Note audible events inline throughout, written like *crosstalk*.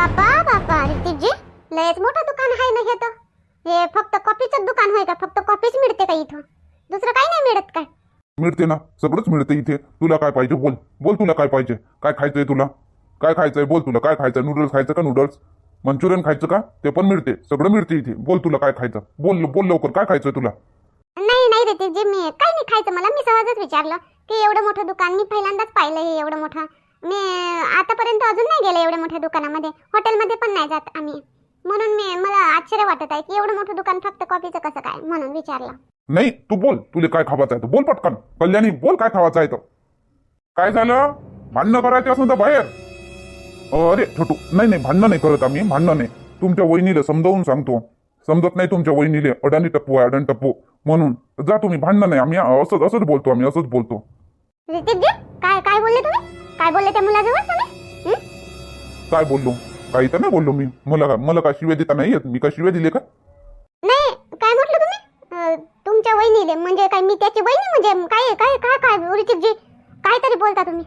बापा बापा रितीजी लयच मोठं दुकान आहे ना हे तर. हे फक्त कॉफीचं दुकान होय का? फक्त कॉफीच मिळते का इथं? दुसरं काही नाही मिळत काय? मिळते ना. सगळंच मिळते इथे. तुला काय पाहिजे बोल. बोल तुला काय पाहिजे. काय खायचंय तुला? काय खायचंय? बोल तुला. काय खायचंय? नूडल्स खायचं का नूडल्स मंचुरियन खायचं का? ते पण मिळते. सगळं मिळते इथे. बोल तुला काय खायचं. बोल बोल लवकर. काय खायचंय तुला? नाही नाही रितीजी मी काही नाही खायचं. मला मी सहजच विचारलं की एवढं मोठं दुकान मी पहिल्यांदाच पाहिलं हे एवढं मोठं. मी आतापर्यंत अजून नाही गेले एवढ्या मोठ्या दुकानामध्ये. हॉटेलमध्ये पण नाही जात आम्ही. म्हणून मी मला आश्चर्य वाटत आहे की एवढं मोठं दुकान फक्त कॉफीचं कसं काय? म्हणून विचारलं. नाही तू बोल. तुला काय खावायचं आहे? तर बोल पटकन. कल्याणी बोल काय खावायचं आहे तर काय झालं? भांडणं करायचे असं तर बाहेर. अरे छोटू. नाही नाही भांडणं नाही करत आम्ही. भांडणं नाही. तुमच्या वहिनीला समजावून सांगतो. समजत नाही तुमच्या वहिनीले. अडाणी टप्पू आहे अडाणी टप्पू. म्हणून जा तुम्ही. भांडणं नाही. आम्ही असंच असंच बोलतो आम्ही. असंच बोलतो. काय काय बोलले तुम्ही? काय बोलले त्या मुलाजवळ तुम्ही? हं? काय बोललो? काही तर नाही बोललो मी. मला का मला काय शिव्या देता नाही येत? मी काय शिव्या दिले का? नाही काय म्हटलं तुम्ही? अं, तुमच्या वहिनीले म्हणजे काय मी त्याची वहिनी म्हणजे काय काय काय काय ऋतिकजी काहीतरी बोलता तुम्ही.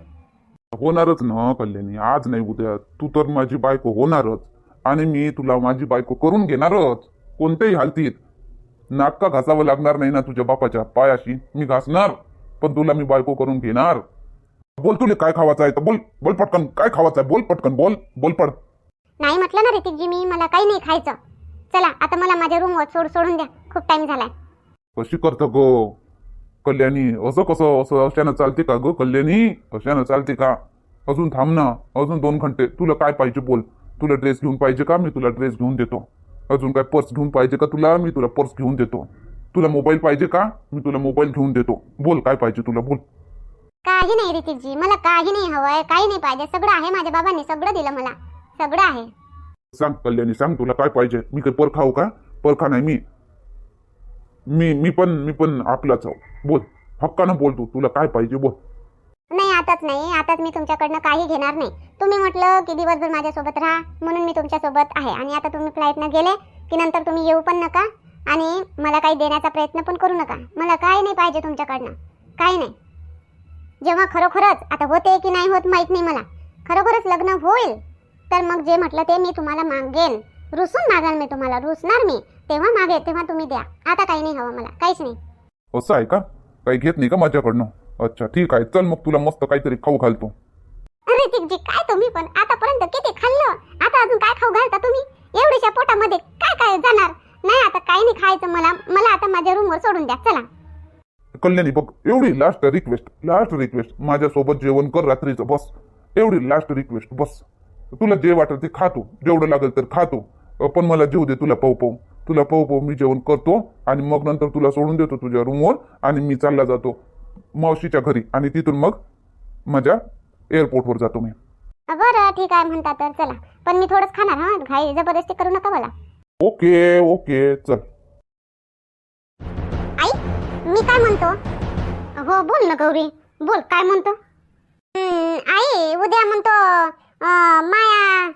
होणारच ना कल्याणी. आज नाही उद्या. तू तर माझी बायको होणारच. आणि मी तुला माझी बायको करून घेणारच. कोणत्याही हालतीत. नाटका घासावं लागणार नाही ना तुझ्या बापाच्या पायाशी. मी घासणार. पण तुला मी बायको करून घेणार. बोल तुला काय खावायचं आहे तर बोल बोल पटकन. काय खावायचं आहे? बोल पटकन बोल बोल पड नाही म्हटलं ना ऋतिकजी मी मला काही नाही खायचं. चला आता मला माझ्या रूमवर सोड सोडून द्या. खूप टाइम झालाय. कशी करतं गो? कल्याणी असं कसं असं अशानं चालते का ग कल्याणी? अशानं चालते का? अजून थांब ना अजून दोन घंटे. तुला काय पाहिजे बोल. तुला ड्रेस घेऊन पाहिजे का? मी तुला ड्रेस घेऊन देतो. अजून काय पर्स घेऊन पाहिजे का तुला? मी तुला पर्स घेऊन देतो. तुला मोबाईल पाहिजे का? मी तुला मोबाईल घेऊन देतो. बोल काय पाहिजे तुला? बोल. काही नाही ऋतिकजी मला काही नाही हवंय काही नाही पाहिजे. सगळं आहे माझ्या बाबांनी सगळं दिलं मला. सगळं आहे. सांग कल्याणी सांग तुला काय पाहिजे. मी काही पर खाऊ का? परखा नाही मी. मी मी पण मी पण आपलाच आहो. बोल. हक्कानं बोल तू. तुला काय पाहिजे बोल. नाही आताच नाही. आताच मी तुमच्याकडनं काही घेणार नाही. तुम्ही म्हटलं की दिवसभर माझ्यासोबत राहा म्हणून मी तुमच्यासोबत आहे. आणि आता तुम्ही फ्लाईटनं गेले की नंतर तुम्ही येऊ पण नका आणि मला काही देण्याचा प्रयत्न पण करू नका. मला काही नाही पाहिजे तुमच्याकडनं. काही नाही. जेव्हा खरोखरच आता होते की नाही होत माहीत नाही मला. खरोखरच लग्न होईल तर मग जे म्हटलं ते मी तुम्हाला मागेन. रुसून मागाल मी तुम्हाला रुसणार मी. तेव्हा मागे तेव्हा तुम्ही द्या. आता काही नाही हवं मला काहीच नाही. असं आहे का? काही घेत नाही का माझ्याकडनं? अच्छा ठीक आहे. चल मग तुला मस्त काहीतरी खाऊ घालतो. ऋतिकजी काय तुम्ही पण? आतापर्यंत किती खाल्लं? आता अजून काय खाऊ घालता तुम्ही? एवढ्याशा पोटामध्ये काय काय जाणार? नाही आता काही नाही खायचं मला. मला आता माझ्या रूमवर सोडून द्या. चला. कल्याणी बघ एवढी लास्ट रिक्वेस्ट लास्ट रिक्वेस्ट माझ्यासोबत जेवण कर रात्रीचं बस. एवढी लास्ट रिक्वेस्ट बस. तुला जे वाटेल ते खातो. जेवढं लागेल तर खातो. पण मला जेव दे तुला पाहू पाहू. तुला पाहू पाहू मी जेवण करतो आणि मग नंतर तुला सोडून देतो तुझ्या रूमवर आणि मी चालला जातो मावशीच्या घरी आणि तिथून मग माझ्या एअरपोर्टवर जातो मी. बरं ठीक आहे म्हणता तर चला. पण मी थोडंच खाणार हा? घाई जबरदस्ती करू नका मला ओके ओके चल. मी काय म्हणतो? हो बोल ना गौरी. बोल काय म्हणतो? आई उद्या म्हणतो माया.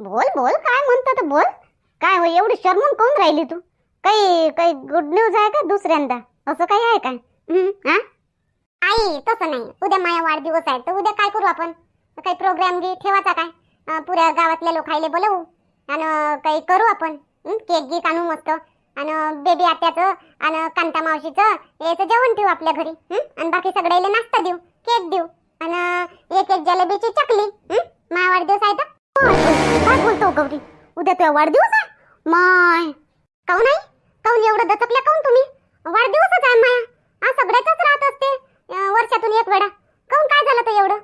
बोल बोल काय म्हणतो तर बोल. काय हो एवढी शर्मून कोण राहिली तू? काही काही गुड न्यूज आहे का दुसऱ्यांदा? असं काही आहे काय? हम्म, हा? आई तसं नाही. उद्या माया वाढदिवस आहे तर उद्या काय करू आपण? काही प्रोग्राम घे ठेवायचा काय? पुऱ्या गावातल्या लोकायले बोलवू. आणि काही करू आपण? केक गीक आणू मस्त. आणि बेबी आत्याचं आणि कांता मावशीचं याचं जेवण ठेवू आपल्या घरी आणि बाकी सगळ्याला नाश्ता देऊ केक देऊ आणि एक एक जलेबीची चकली मा माया वाढदिवस आहे तर? हो, हो, काय बोलतो हो गौरी? उद्या तुझा वाढदिवस आहे? माय काऊन नाही काऊन एवढं दचकल्या काऊन तुम्ही? वाढदिवसच आहे माया. हा सगळ्याच राहत असते वर्षातून एक वेळा. काऊन काय झालं तर एवढं?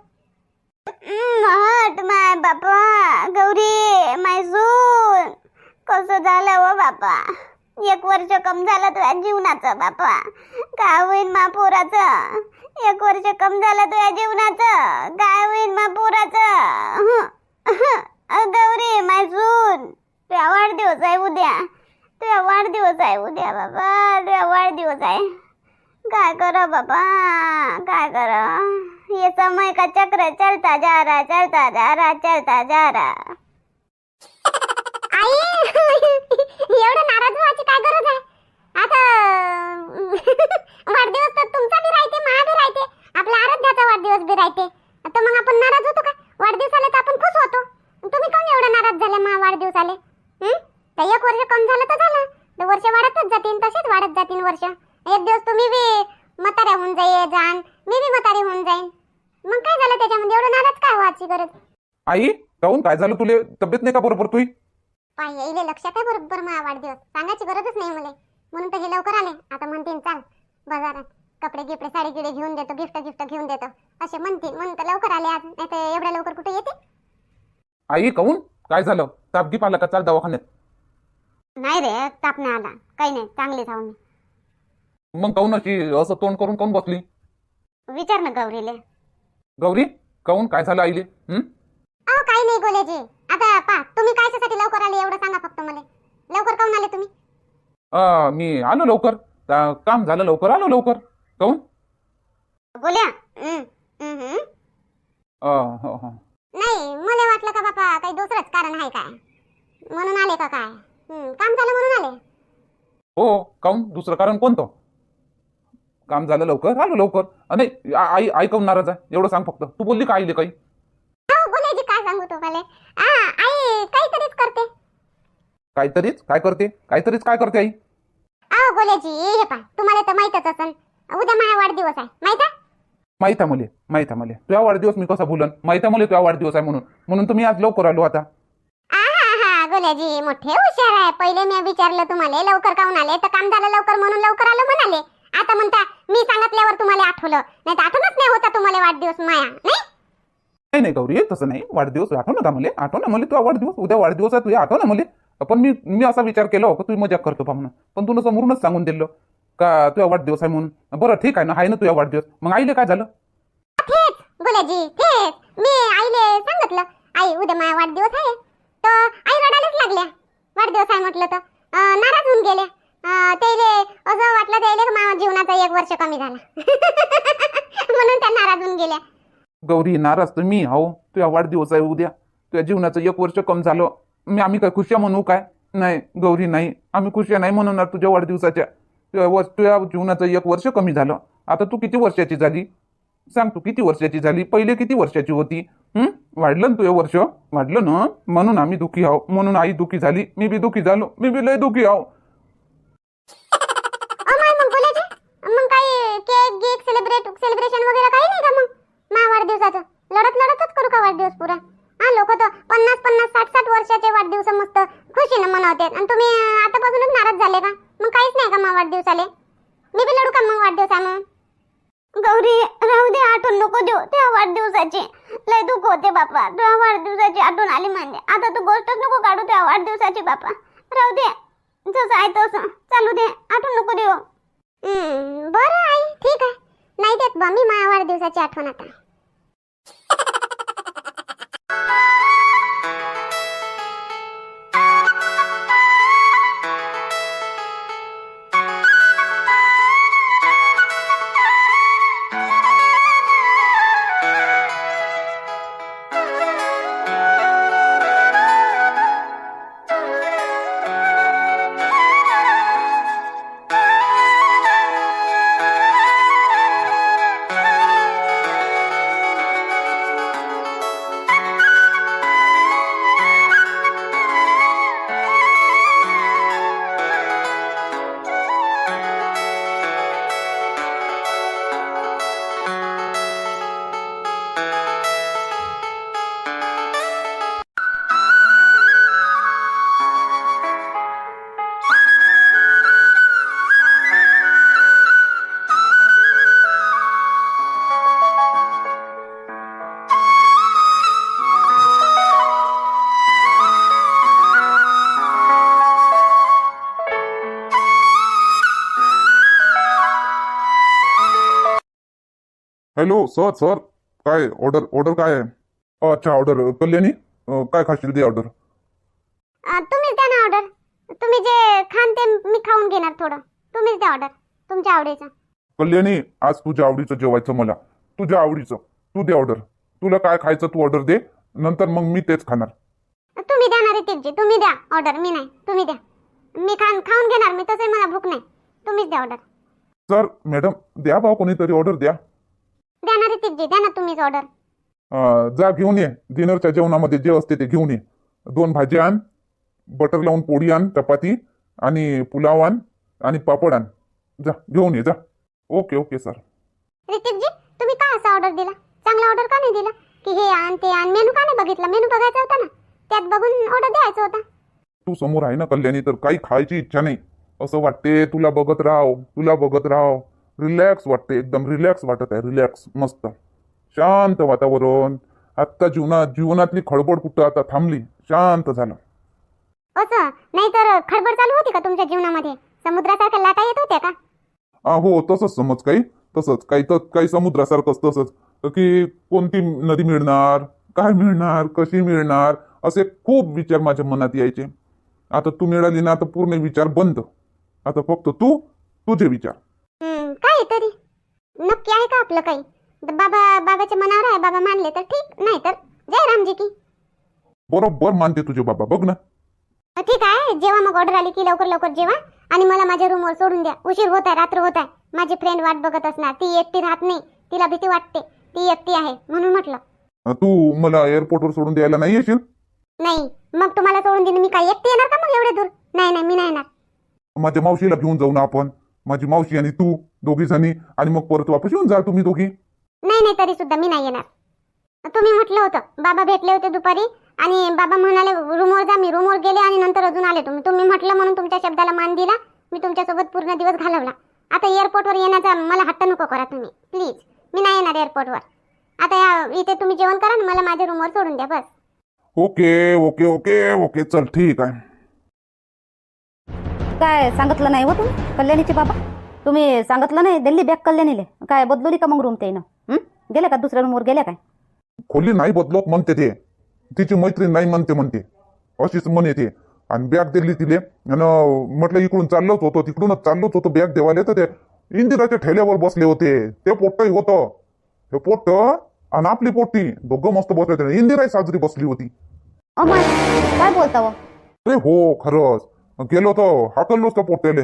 हट माय बापा. गौरी माय सून कसं झालं व बापा? एक वर्ष कम झालं तुझ्या जीवनाचं बापा. काय होईन मा पोराचं? एक वर्ष कम झालं तुझ्या जीवनाचं. काय होईन मा पोराचं? गौरी माय तुझ्या वाढदिवस आहे उद्या. तुझ्या वाढदिवस आहे उद्या बाबा तुझ्या वाढदिवस आहे. काय कर बाबा काय करो? ये समय का चक्र चलता जा रहा चलता जा रहा चलता जा रहा. *laughs* एवढं नाराज व्हायची काय गरज आहे? आता *laughs* वाढदिवस तर तुमचा बी राहते मा बी राहते. आपल्या आराध्याचा वाढदिवस बी राहते. तर मग आपण नाराज होतो का? वाढदिवसाला तर आपण खुश होतो. तुम्ही काऊन एवढं नाराज दिवसाले हं? तर एक वर्ष कम झालं तर झालं. तर वर्ष वाढतच जातील तसेच वाढत जातील वर्ष. एक दिवस तुम्ही बी म्हाताऱ्या होऊन जाईल जाण मी बी म्हातारी होऊन जाईन. मग काय झालं त्याच्यामध्ये? एवढं नाराज काय व्हायची गरज? आई काऊन काय झालं तुले? तब्येत नाही का बरोबर तुही पाय येईल लक्षात आहे बरोबर माझा वाढदिवस. सांगायची गरजच नाही मला. म्हणून तर हे लवकर आले. आता म्हणतील चाल बाजारात कपडे गिपडे साडी गिडे घेऊन देतो गिफ्ट गिफ्ट घेऊन देतो. असे म्हणतील म्हणून तर लवकर आले आज. नाही तर एवढ्या लवकर कुठे येते? आई काहून काय झालं? तापगी पाला का? चाल दवाखान्यात. नाही रे ताप नाही आला. काही नाही चांगली जाऊन. मग काहून अशी असं तोंड करून काहून बसली? विचार ना गौरीले. गौरी? काहून काय झालं आईले? हं? अहो काही नाही गोलेजी. आता पा तुम्ही कायच्यासाठी लवकर आले एवढं सांगा फक्त मला. लवकर काऊन आले तुम्ही? अं, मी आलो लवकर. काम झालं लवकर. आलो लवकर. काहून? गोल्या? हं, हं, हं. अं, हो, हो. नाही मला वाटलं का बापा काही दुसरंच कारण आहे काय? म्हणून आले का काय? हं, काम झालं म्हणून आले. हो काहून? दुसरं कारण कोणतं? काम झालं लवकर. आलो लवकर. अं, नाही आ- आई आई काहून नाराज आहे. एवढं सांग फक्त. तू बोलली का आईले काही? सांगू तुम्हाला. आ आई काहीतरीच करते. काहीतरीच? काय करते? काहीतरीच काय करते आई? अहो गोल्याजी हे पा तुम्हाला तर माहीतच असन. उद्या माझा वाढदिवस आहे. माहीत आहे? माहीत आहे मले माहीत आहे मले. तुझ्या वाढदिवस मी कसा बोलन माहीत आहे मले तुझा वाढदिवस आहे म्हणून. म्हणून तुम्ही आज लवकर आलो आता. आहा हा गोल्याजी मोठे हुशार आहे. पहिले मी विचारलं तुम्हाला लवकर काऊन आले? तर काम झालं लवकर म्हणून लवकर आलो म्हणाले. आता म्हणता मी सांगितल्यावर तुम्हाला आठवलं. नाही तर आठवणच नाही होता तुम्हाला वाढदिवस माया नाही? नाही नाही गौरी तसं नाही. वाढदिवस आठव ना मले आठव ना मला तुझा वाढदिवस उद्या वाढदिवस आहे तुझ्या आठव ना मले पण मी मी असा विचार केला की तुम्ही मजाक करतो म्हणून. पण तुला समोरूनच सांगून दिलं का तुझा वाढदिवस आहे म्हणून? बरं ठीक आहे ना आहे ना तुझ्या वाढदिवस. मग आईले काय झालं? थेट मी आईले सांगितलं आई उद्या माझा वाढदिवस आहे. तर आई रडायलाच लागल्या. वाढदिवस आहे म्हटलं तर. नाराज होऊन गेल्या. त्याले असं वाटलं त्याले माझ्या जीवनाचा एक वर्ष कमी झाला. *laughs* म्हणून त्या नाराज होऊन गेल्या. गौरी नाराज तर मी हो तुझ्या वाढदिवस आहे उद्या. तुझ्या जीवनाचं एक वर्ष कम झालं. मी आम्ही काय खुशा म्हणू काय? नाही गौरी नाही. आम्ही खुशा नाही म्हणणार तुझ्या वाढदिवसाच्या. तुझ्या तुझ्या जीवनाचं एक वर्ष कमी झालं. आता तू किती वर्षाची झाली? सांग तू किती वर्षाची झाली? पहिले किती वर्षाची होती? वाढलं ना तुझे वर्ष? वाढलं ना? म्हणून आम्ही दुखी आहो म्हणून आई दुखी झाली. मी बी दुखी झालो. मी बी लय दुखी आहो सेलिब्रेट सेलिब्रेशन वगैरे काही नाही का मग? वाढदिवसाचं. लढत लढतच करू का वाढदिवस पुरा? हा लोक तर पन्नास पन्नास साठ साठ वर्षाचे वाढदिवस मस्त खुशीनं मनवतात. आणि तुम्ही आतापासूनच नाराज झाले का? मग काहीच नाही का मग वाढदिवसाले? मी बी लढू का मग वाढदिवसा मग? गौरी राहू दे आठवण नको देऊ त्या वाढदिवसाची. लय दुःख होते बापा. तुझ्या वाढदिवसाची आठवण आली म्हणजे आता तू गोष्टच नको काढू त्या वाढदिवसाची बापा. राहू दे. जसं आहे तसं. चालू दे. आठवण नको देऊ. बरं आई. ठीक आहे. नाही देत बा मी माझ्या वाढदिवसाची आठवण आता. Bye. हॅलो सर सर काय ऑर्डर ऑर्डर काय आहे? अच्छा ऑर्डर कल्याणी अं, काय खाशील दे ऑर्डर अं, तुम्हीच द्या ना ऑर्डर तुम्ही जे खान ते मी खाऊन घेणार थोडं. तुम्हीच द्या ऑर्डर तुमच्या आवडीचं. कल्याणी आज तुझ्या आवडीचं जेवायचं मला. तुझ्या आवडीचं. तू दे ऑर्डर तुला काय खायचं तू ऑर्डर दे. नंतर मग मी तेच खाणार. तुम्ही द्या ना रितिकजी तुम्ही द्या ऑर्डर मी नाही तुम्ही द्या. मी खान खाऊन घेणार मी तसंही मला भूक नाही. तुम्हीच द्या ऑर्डर सर मॅडम द्या भाऊ कोणीतरी ऑर्डर द्या. द्या ना रितिकजी द्या ना तुम्हीच ऑर्डर अं, जा घेऊन ये. डिनरच्या जेवणामध्ये जे असते ते घेऊन ये. दोन भाज्या आण बटर लावून पोळी आण चपाती आणि पुलाव आण आणि पापड आण. जा घेऊन ये जा. Okay okay sir. ऋतिकजी तुम्ही काय असा ऑर्डर दिला? चांगला ऑर्डर का नाही दिला? की हे आण ते आण. मेनू का नाही बघितला? मेनू बघायचा होता ना? त्यात बघून ऑर्डर द्यायचा होता. तू समोर आहे ना कल्याणी तर काही खायची इच्छा नाही. असं वाटते तुला बघत राहाव तुला बघत राहाव रिलॅक्स वाटते एकदम रिलॅक्स वाटत आहे. रिलॅक्स मस्त. शांत वातावरण. आत्ता जीवनात जीवनातली खळबळ कुठं आता थांबली? शांत झालं. असं नाही तर खडबड चालू होती का तुमच्या जीवनामध्ये? समुद्रासारख्या लाटा येत होत्या का? हा हो तसंच समज काही. तसंच. काही तर काही समुद्रासारखंच तसंच. की कोणती नदी मिळणार? काय मिळणार? कशी मिळणार? असे खूप विचार माझ्या मनात यायचे. आता तू मिळाली ना आता पूर्ण विचार बंद. आता फक्त तू तुझे विचार. नक्की आहे का आपलं काही? द- बाबा बाबाच्या मनावर आहे बाबा मानले तर ठीक नाही तर जय रामजी की. बरोबर मानते तुझे बाबा बघ ना. ठीक आहे जेव्हा मग ऑर्डर आली की लवकर लवकर जेवा. आणि मला माझ्या रूमवर सोडून द्या. उशीर होत आहे रात्र होत आहे. माझी फ्रेंड वाट बघत असणार. ती एकटी राहत नाही. तिला भीती वाटते. ती एकटी आहे म्हणून म्हटलं. तू मला एअरपोर्टवर सोडून द्यायला नाही येशील? नाही. मग तुम्हाला सोडून दिलं मी काय एकटी येणार का मग एवढे दूर? नाही नाही मी नाही येणार. माझ्या मावशीला घेऊन जाऊ ना आपण. माझी मावशी आणि तू दोघी जणी आणि मग परत वापस येऊन जा तुम्ही दोघी. नाही नाही तरी सुद्धा मी नाही येणार. तुम्ही म्हटलं होतं बाबा भेटले होते दुपारी आणि बाबा म्हणाले रूमवर जा मी रूमवर गेले आणि नंतर अजून आले तुम्ही. तुम्ही म्हटलं म्हणून तुमच्या शब्दाला मान दिला मी तुमच्यासोबत पूर्ण दिवस घालवला. आता एअरपोर्टवर येण्याचा मला हट्ट नको करा तुम्ही प्लीज मी नाही येणार एअरपोर्टवर आता या इथे तुम्ही जेवण करा आणि मला माझ्या रूमवर सोडून द्या बस. ओके ओके ओके ओके चल ठीक आहे. काय सांगितलं नाही हो तुम्ही? कल्याणीचे बाबा? तुम्ही सांगितलं नाही? दिल्ली बॅग कल्याणीले. काय बदलवली का मग रूम ते ना गेले का दुसऱ्या रूमवर गेल्या काय? खोली नाही बदलत म्हणते ते. तिची मैत्रीण नाही म्हणते म्हणते. अशीच म्हणे ते. आणि बॅग दिली तिले. आणि म्हटलं इकडून चाललोच होतो. तिकडूनच चाललोच होतो बॅग देवाले. तर ते इंदिराच्या ठेल्यावर बसले होते. ते पोट्टही होतं. ते पोट्ट आणि आपली पोट्टी दोघं मस्त बसले होते. इंदिराही साजरी बसली होती. काय बोलता हो? अरे हो खरंच. गेलो तो हाकललोच त्या पोट्याले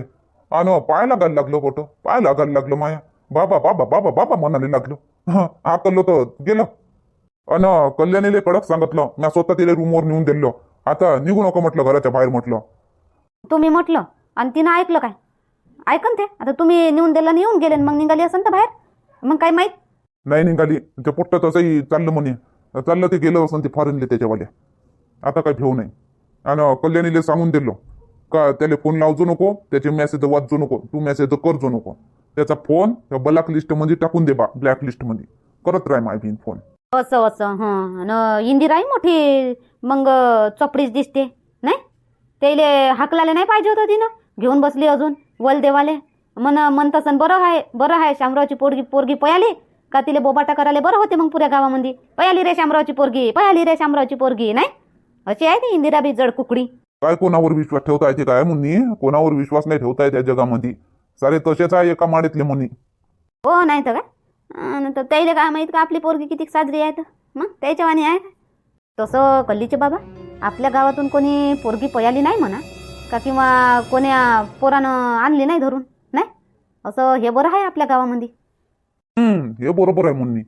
आणि पाय लागायला लागलो पोट पाय लागायला लागलो माया. बाबा बाबा बाबा बाबा म्हणायला लागलो. हाकललो तर गेलो. अन कल्याणीले कडक सांगितलं मी स्वतः तिला रूमवर नेऊन दिलो. आता निघू नको म्हटलं घराच्या बाहेर म्हटलं. तुम्ही म्हटलं आणि तिनं ऐकलं काय? ऐकन ते. आता तुम्ही नेऊन दिलं येऊन गेले मग निघाली असेल तर बाहेर. मग काय माहीत? नाही निघाली. ते पोट्ट तसंही चाललं म्हणे. चाललं ते गेलं असं ते फॉरेनले त्याच्यावाले. आता काय भेऊ नाही. आणि कल्याणीले सांगून दिलो. का त्याला फोन लावजो नको त्याचे मेसेज वाचजो नको तू मेसेज करजो नको. त्याचा फोन त्या ब्लॅक लिस्टमध्ये टाकून दे बा ब्लॅक लिस्टमध्ये. करत राह माय बिन फोन असं असं हं. इंदिराही मोठी मग चपडीच दिसते नाही? त्याले हाकलाले नाही पाहिजे होतं तिनं? घेऊन बसली अजून वल देवाले मन म्हणत असन बरं आहे बरं आहे शामरावची पोरगी पोरगी पयाली? का तिले बोबाटा करायला बरं होते मग पुऱ्या गावामध्ये? पयाली रे शामरावची पोरगी पयाली रे शामरावची पोरगी नाही? अशी आहे ती इंदिरा बी जड कुकडी. काय कोणावर विश्वास ठेवता येते काय मुन्नी? कोणावर विश्वास नाही ठेवता येते या जगामध्ये. सारे तसेच आहे एका माडीतले मुनी हो नाही तर काय? अन् तर त्याला काय माहीत का आपली पोरगी किती साजरी आहे तर? मग त्याच्या वाणी आहे तसं कल्लीचे बाबा आपल्या गावातून कोणी पोरगी पयाली नाही म्हणा का किंवा कोण्या पोरानं आणली नाही धरून नाही? असं हे बरं आहे आपल्या गावामध्ये. हम्म हे बरोबर आहे मुन्नी.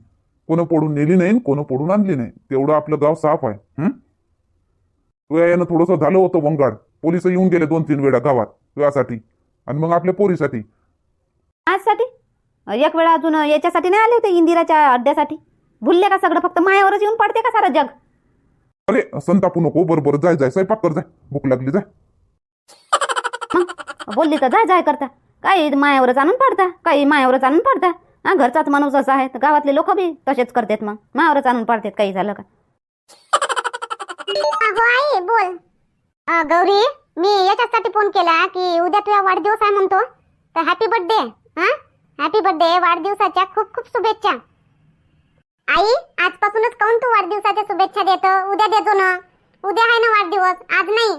कोण पडून नेली नाही कोण पडून आणली नाही. तेवढं आपलं गाव साफ आहे. हम्म? तू यानं थोडंसं झालं होतं वंगाड. पोलीस येऊन गेले दोन तीन वेळा गावात तुझ्यासाठी. आणि मग आपल्या पोरीसाठी. आजसाठी एक वेळा अजून याच्यासाठी नाही आले होते इंदिराच्या अड्ड्यासाठी? भुलले का सगळं? फक्त मायावरच येऊन पडते का सारं जग? अरे संतापू नको. बरोबर जाय जाय. स्वयंपाक कर जाय. भूक लागली जाय. बोलली तर जाय जाय करता. काही मायावरच आणून पडता. काही मायावरच आणून पडता. हा घरचाच माणूस असा आहे. तर गावातले लोक बी तसेच करतात मग. मायावरच आणून पडतात. काही झालं का? गो आई बोल. अ, गौरी मी याच्यासाठी फोन केला की उद्या तुझा वाढदिवस आहे म्हणतो. तर हॅपी बर्थडे हा? हॅपी बर्थडे वाढदिवसाच्या खूप खूप शुभेच्छा. आई आजपासूनच काऊन तू वाढदिवसाच्या शुभेच्छा देतो? उद्या देतो ना. उद्या आहे ना वाढदिवस? आज नाही.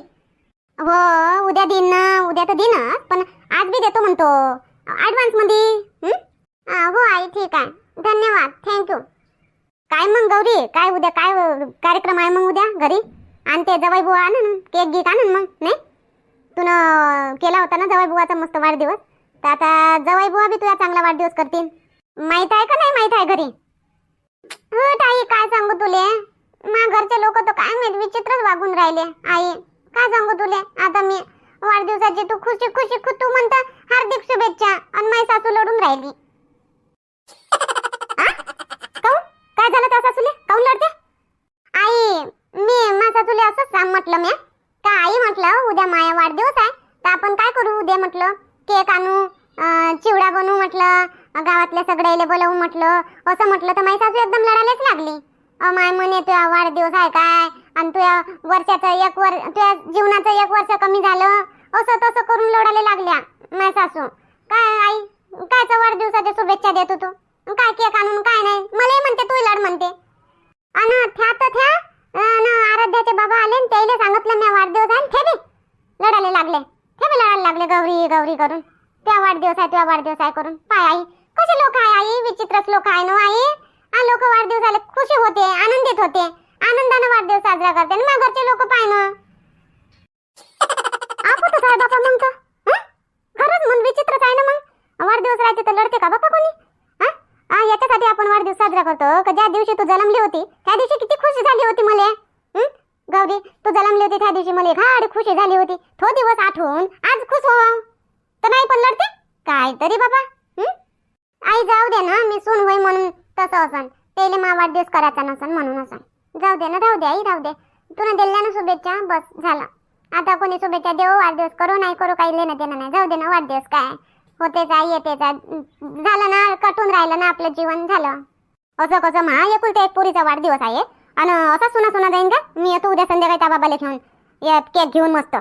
हो उद्या दिन ना उद्या तर दिनच पण आज बी देतो म्हणतो. ऍडव्हान्समध्ये हं? हा, हो आई ठीक आहे. धन्यवाद. थँक्यू काय मग गौरी? काय उद्या काय अ, कार्यक्रम आहे मग उद्या घरी? आणि ते जवाई बुवा आणून केक गिक आणून मग नाही? तू केला होता ना जवाई बुवाचा मस्त वाढदिवस तर आता जवाई बुवा बी तुझा चांगला वाढदिवस करतील. माहीत आहे का नाही माहीत आहे घरी? हो ताई काय सांगू तुले? मा घरचे लोक तर काय माहीत विचित्रच वागून राहिले आई. काय सांगू तुले? आता मी वाढदिवसाची तू खुशी खुशी खु तू म्हणता हार्दिक शुभेच्छा आणि माझी सासू लढून राहिली. काय झालं त्या सासूले? काऊन लढते आई मी माझा तुला असंच सांग म्हटलं मी. का आई म्हटलं उद्या माया वाढदिवस आहे तर आपण काय करू उद्या म्हटलं? केक आणू चिवडा बनवू म्हटलं गावातल्या सगळ्याला बोलवू म्हटलं असं म्हटलं तर माझी सासू एकदम लढायलाच लागली. माय म्हणे तुझा वाढदिवस आहे काय? आणि तुझ्या वर्षाचं एक वर तुझ्या जीवनाचं एक वर्ष कमी झालं. असं तसं करून लढायला लागल्या माय सासू. काय आई कायच्या वाढदिवसाच्या शुभेच्छा देतो तू? काय केक आणून काय नाही? मलाही म्हणते तू लढ म्हणते. अन थ्या तर थ्या अन आराध्याचे बाबा आले आणि त्याला सांगितलं मी वाढदिवस आहे ते बी. लढायला लागले. ते बी लढायला लागले गौरी गौरी करून. त्या वाढदिवस आहे त्या वाढदिवस आहे करून. पाय आई कसे लोक आहे आई? विचित्रच लोक आहे ना आई? हा लोक वाढदिवसाला खुशी होते आनंदित होते. आनंदाने वाढदिवस साजरा करते. आणि मग घरचे लोक पाय ना. *laughs* आपतच आहे बापा मग तर. खरंच मन विचित्रच आहे ना मग. वाढदिवस राहते तर लढते का बापा कोणी? हं? हा, याच्यासाठी आपण वाढदिवस साजरा करतो का ज्या दिवशी तू जन्मली होती त्या दिवशी किती खुश झाली होती मला गौरी तू जन्मली होती त्या दिवशी मला घाड खुशी झाली होती. तो दिवस आठवून आज खुश हो. तर नाही पण लढते? काय तरी बाबा आई जाऊ दे ना मी सून होई म्हणून तसं असन. तेले मा वाढदिवस करायचा नसन म्हणून असन. जाऊ दे ना राहू दे आई राहू दे. तुला दिल्या ना शुभेच्छा बस झालं. आता कोणी शुभेच्छा देऊ वाढदिवस करू नाही करू काही लेणं देणं नाही. जाऊ दे ना वाढदिवस काय? होतेच आहे येतेच आहे झालं ना कटून राहिलं ना आपलं जीवन झालं. असं कसं महा एकुलते एक पुरीचा वाढदिवस आहे. आणि असा सुना सुना जाईन का? मी येतो उद्या संध्याकाळी त्या बाबाला घेऊन. केक घेऊन मस्त.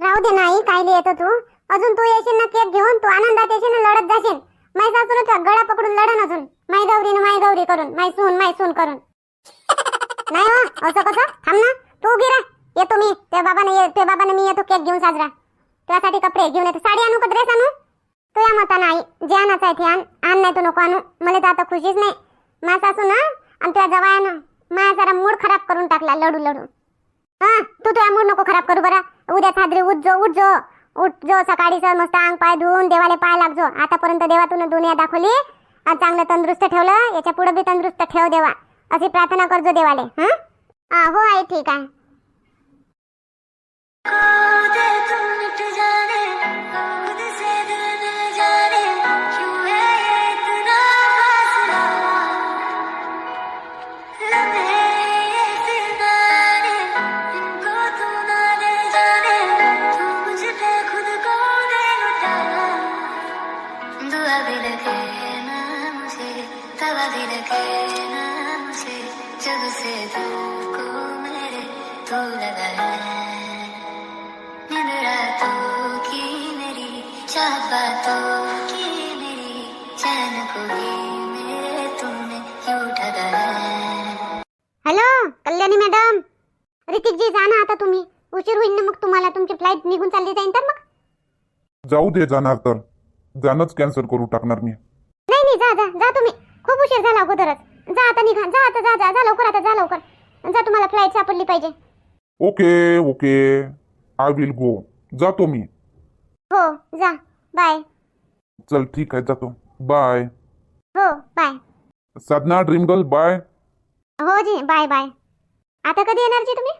राहू दे नाही कायले येतो तू. अजून तू येशील ना केक घेऊन तू आनंदात येशील ना लढत जाशील. माय सासून गळा पकडून लढन अजून. माय गौरी माय गौरी करून माय सून माय सून करून. नाही हो असं कसं? थांब ना तू उभी राह. येतो मी. त्या बाबाने ये बाबाने मी येतो केक घेऊन साजरा. त्यासाठी कपडे घेऊन येतो. साडी आणू का ड्रेस आणू? तुझ्या मतानं आई जे आणायचं आहे ते आण. आण नाही तू नको आणू. मला तर आता खुशीच नाही. माझा सासू ना आणि तुझ्या ना माझा जरा मूड खराब करून टाकला लडू लडू. हा तू तुझ्या मूड नको खराब करू बरं. उद्या साजरी उठ जो उठ जो. उठ जो सकाळी सर मस्त अंग पाय धुवून देवाले पाय लागजो आतापर्यंत देवातून दुनिया दाखवली. आणि चांगलं तंदुरुस्त ठेवलं. याच्यापुढे बी तंदुरुस्त ठेव देवा. अशी प्रार्थना करजो देवाले. हा? हो आई ठीक आहे. खुद दे जाणार तर जाणंच कॅन्सल करू टाकणार मी. नाही नाही जा जा जा तुम्ही. खूप उशीर झाला अगोदरच. जा आता निघा. जा आता जा जा जा लवकर आता जा लवकर. जा तुम्हाला फ्लाईट सापडली पाहिजे. Okay okay. I will go जातो मी. हो जा. बाय चल ठीक आहे जातो. बाय हो bye Sadhana dream girl bye हो जी बाय बाय आता कधी येणार जी तुम्ही?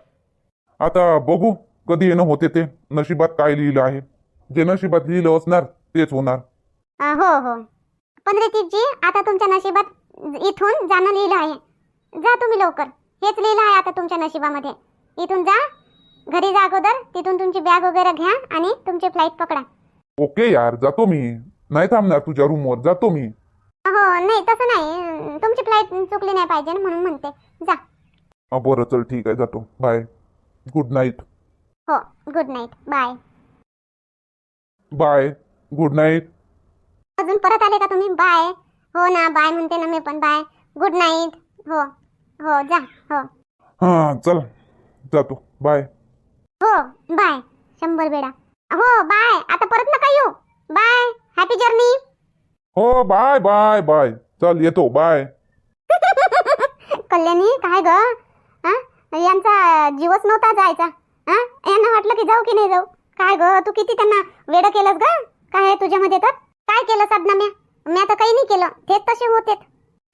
आता बघू कधी येणं होते ते. नशिबात काय लिहिलं आहे. जे नशिबात लिहिलं असणार तेच होणार. अ, हो हो. पण ऋतिकजी आता तुमच्या नशिबात इथून जाणं लिहिलं आहे. जा तुम्ही लवकर. हेच लिहिलं आहे आता तुमच्या नशिबामध्ये. इथून जा घरी जा अगोदर तिथून तुमची बॅग वगैरे घ्या आणि तुमची फ्लाईट पकडा. ओके यार जातो मी. नाही थांबणार तुझ्या रूमवर जातो मी. हो नाही तसं नाही. तुमची फ्लाईट चुकली नाही पाहिजे ना म्हणून म्हणते. जा. हा, बरं चल ठीक आहे जातो. बाय. Good night. हो good night. Bye. Bye. Good night अजून परत आले का तुम्ही? बाय. हो ना बाय म्हणते ना मी पण बाय. गुड नाईट हो हो जा हो. हां चल. जातो. बाय हो बाय. शंभर वेळा. हो बाय. आता परत नका येऊ. बाय. हॅपी जर्नी हो बाय बाय बाय. चल येतो. बाय *laughs* कल्याणी काय ग? हा? यांचा जीवच नव्हता जायचा. हा यांना वाटलं की जाऊ की नाही जाऊ. काय ग तू किती त्यांना वेड केलंस ग? काय तुझ्यामध्ये तर? काय केलं साधना म्या म्या तर काही नाही केलं. तेच तसे होते.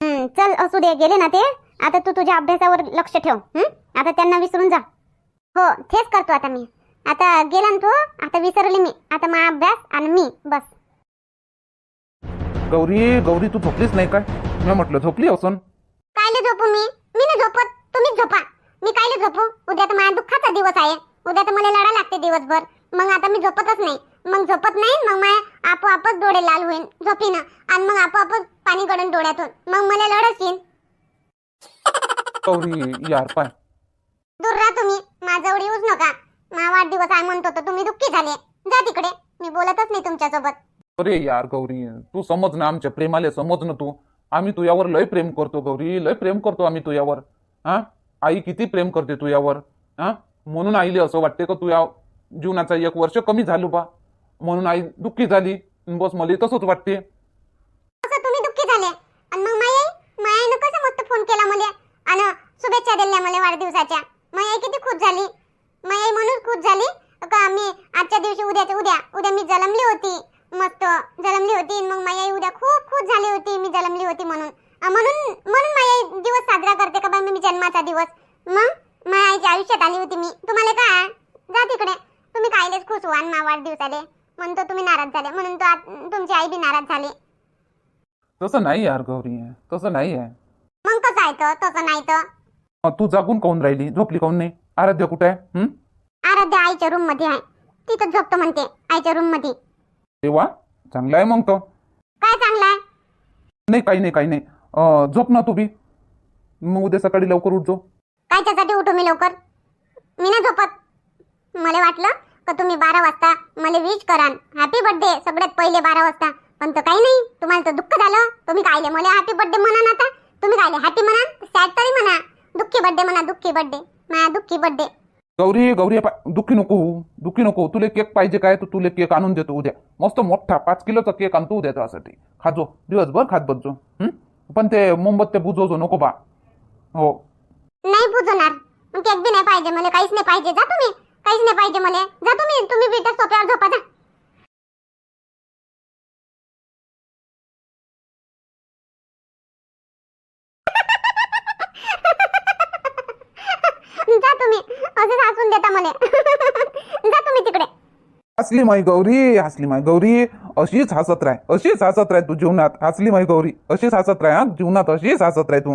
हं, चल असू दे गेले ना ते. आता तू तुझ्या अभ्यासावर लक्ष ठेव? आता त्यांना विसरून जा. हो तेच करतो आता मी. आता गेला ना तो? आता विसरले मी. आता मा अभ्यास आणि मी बस. गौरी गौरी तू झोपलीच नाही काय? मी म्हटलं झोपली असन? कायले झोपू मी? मी नाही झोपत. तुम्हीच झोपा. मी कायले झोपू? उद्या तर माझ्या दुःखाचा दिवस आहे. उद्या तर मला लढा लागते दिवसभर. मग आता मी झोपतच नाही. मग झोपत नाही मग माझ्या आपोआपच डोळे लाल होईन झोपीनं. आणि मग आपोआपच पाणी गडून डोळ्यातून. मग मला लढच येईन. गौरी यार पाय. दूर राहा तुम्ही. माझ्याजवळ येऊच नका. मा वाढदिवस आहे म्हणतो तर तुम्ही दुःखी झाले. जा तिकडे. मी बोलतच नाही तुमच्यासोबत. अरे यार गौरी तू समज ना आमच्या प्रेमाले समज ना तू. आम्ही तुझ्यावर लय प्रेम करतो गौरी लय प्रेम करतो आम्ही तुझ्यावर. हा? आई किती प्रेम करते तुझ्यावर. हा? म्हणून आईले असं वाटते का तुझ्या जीवनाचा एक वर्ष कमी झालो बा. म्हणून आई दुःखी झाली. बस मला तसंच वाटते असं तुम्ही दुःखी झाले. आणि मग माई मायानं कसं मस्त फोन केला मला? आणि शुभेच्छा दिल्या मला वाढदिवसाच्या. माई किती खुश झाली. माई म्हणून खुश झाली. का मी आजच्या दिवशी उद्याच्या उद्या उद्या मी जलमली होती. मस्त जलमली होती. आणि मग माई उद्या खूप खुश झाली होती. मी जलमली होती म्हणून. म्हणून म्हणून माई दिवस साजरा करते का बा मी जन्माचा दिवस. मग माझ्या आईच्या आयुष्यात आली होती मी. तुम्हाला काय जा तिकडे. तुम्ही कायलेच खुश व्हा मा वाढदिवसाले. म्हणतो तुम्ही नाराज झाले. म्हणून तो आत- तुमची आई बी नाराज झाली. तसं नाही यार गौरी. तसं नाही आहे. मग कसं आहे तर तसं नाही तर अ, तू जागून काऊन राहिली? झोपली काऊन नाही? आराध्य कुठे आहे? हं? आराध्या आईच्या रूममध्ये आहे. तिथं झोपतो म्हणते आईच्या रूममध्ये. तेव्हा चांगला आहे मग तो. काय चांगलं आहे? नाही काही नाही काही नाही. अ, झोप ना तू बी. मग उद्या सकाळी लवकर उठजो कायच्यासाठी उठू मी लवकर? मी नाही झोपत. मला वाटलं का तुम्ही बारा वाजता मला विश करान हॅपी बर्थडे सगळ्यात पहिले बारा वाजता. पण तर काही नाही. तुम्हाला तर दुःख झालं. तुम्ही कायले मला हॅपी बर्थडे म्हणा आता. तुम्ही कायले हॅपी म्हणा सॅड तरी म्हणा. दुःखी बर्थडे म्हणा दुःखी बर्थडे माझ्या दुःखी बर्थडे गौरी गौरी पा- दुःखी नको. होऊ दुःखी नको. तुले केक पाहिजे काय? तर तुले केक आणून देतो उद्या. मस्त मोठा पाच किलोचा केक आणतो उद्या त्यासाठी. खाजो. दिवसभर खात बसजो. हं? पण ते मोमबत्ते बुजवजो नको बा. हो. नाही बुजवणार. केक बी नाही पाहिजे. मला काहीच नाही पाहिजे. जा तुम्ही. काहीच नाही पाहिजे मला. जा तुम्ही तुम्ही बेटा सोप्यावर झोपा जा. जा तुम्ही. असंच हसून देता मला. जा तुम्ही तिकडे. हसली माई गौरी हसली माई गौरी अशीच हसत राह अशीच हसत राह तू जीवनात. हसली माई गौरी अशीच हसत राह हा जीवनात अशीच हसत राह तू.